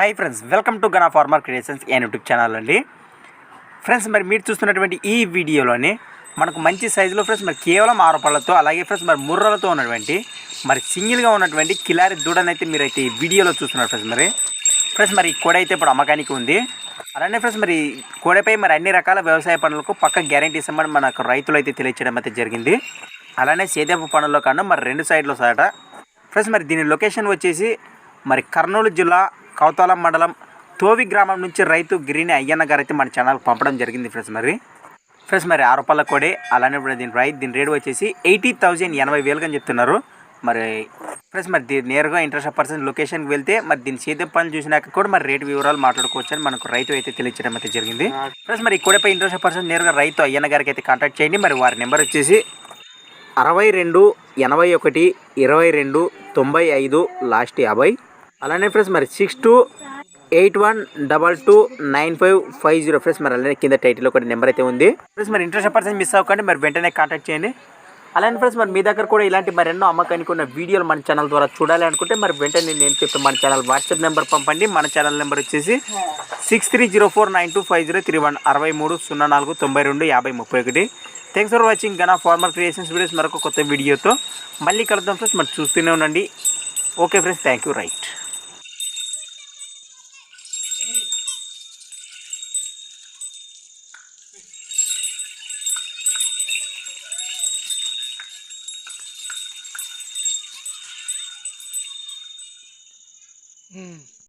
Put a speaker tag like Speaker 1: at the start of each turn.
Speaker 1: Hi friends welcome to Gana farmer creations and YouTube channel అండి. Friends మరి మీరు చూస్తున్నటువంటి ఈ వీడియోలోని మనకు మంచి సైజులో ఫ్రెండ్స్ మరి కేవలం ఆరు పళ్ళతో అలాగే ఫ్రెండ్స్ మరి ముర్రలతో ఉన్నటువంటి మరి సింగిల్గా ఉన్నటువంటి కిలారి దూడనైతే మీరైతే ఈ వీడియోలో చూస్తున్నారు ఫ్రెండ్స్ మరి. ఫ్రెండ్స్ మరి ఈ కోడ అయితే ఇప్పుడు అమ్మకానికి ఉంది. అలానే ఫ్రెండ్స్ మరి కోడపై మరి అన్ని రకాల వ్యవసాయ పనులకు పక్క గ్యారంటీ ఇస్తామని మనకు రైతులు అయితే తెలియచేయడం అయితే జరిగింది. అలానే సేద్యపు పనుల్లో కన్నా మరి రెండు సైడ్లో సాట ఫ్రెండ్స్ మరి దీని లొకేషన్ వచ్చేసి మరి కర్నూలు జిల్లా కౌతాలం మండలం తోవి గ్రామం నుంచి రైతు గిరిని అయ్యన్న గారు అయితే మన ఛానల్ పంపడం జరిగింది ఫ్రెండ్స్ మరి. ఫ్రెండ్స్ మరి ఆరు రూపాయల కోడే అలానే ఇప్పుడు దీని రైతు దీని రేట్ వచ్చేసి ఎయిటీ థౌజండ్ ఎనభై వేలుగా అని చెప్తున్నారు. మరి ఫ్రెండ్స్ మరి దీని నేరుగా ఇంట్రెస్ట్ పర్సన్ లొకేషన్కి వెళ్తే మరి దీని సేద్యం పనులు చూసినాక కూడా మరి రేటు వివరాలు మాట్లాడుకోవచ్చు అని మనకు రైతు అయితే తెలియచేయడం అయితే జరిగింది. ఫ్రెండ్స్ మరి ఈ కోడపై ఇంట్రెస్ట్ పర్సన్ నేరుగా రైతు అయ్యన్న గారికి అయితే కాంటాక్ట్ చేయండి. మరి వారి నెంబర్ వచ్చేసి అరవై రెండు ఎనభై ఒకటి ఇరవై రెండు తొంభై ఐదు లాస్ట్ యాభై. అలానే ఫ్రెండ్స్ మరి six two eight one double two nine five five zero friends మరి అలానే కింద టైటిల్ ఒకటి నెంబర్ అయితే ఉంది. ఫ్రెండ్స్ మరి ఇంట్రెస్ట్ పర్సన్ మిస్ అవ్వకండి మరి వెంటనే కాంటాక్ట్ చేయండి. అలానే ఫ్రెండ్స్ మరి మీ దగ్గర కూడా ఇలాంటి మరి ఎన్నో అమ్మకానికి ఉన్న వీడియోలు మన ఛానల్ ద్వారా చూడాలి అనుకుంటే మరి వెంటనే నేను చెప్తే మన ఛానల్ వాట్సాప్ నెంబర్ పంపండి. మన ఛానల్ నెంబర్ వచ్చేసి six three zero four nine two five zero three one అరవై మూడు సున్నా నాలుగు తొంభై రెండు యాభై ముప్పై ఒకటి. Thanks for watching Gana farmer creations videos మరొక కొత్త వీడియోతో మళ్ళీ కలుద్దాం ఫ్రెండ్స్. మరి చూస్తూనే ఉండండి. Okay friends thank you right
Speaker 2: 嗯。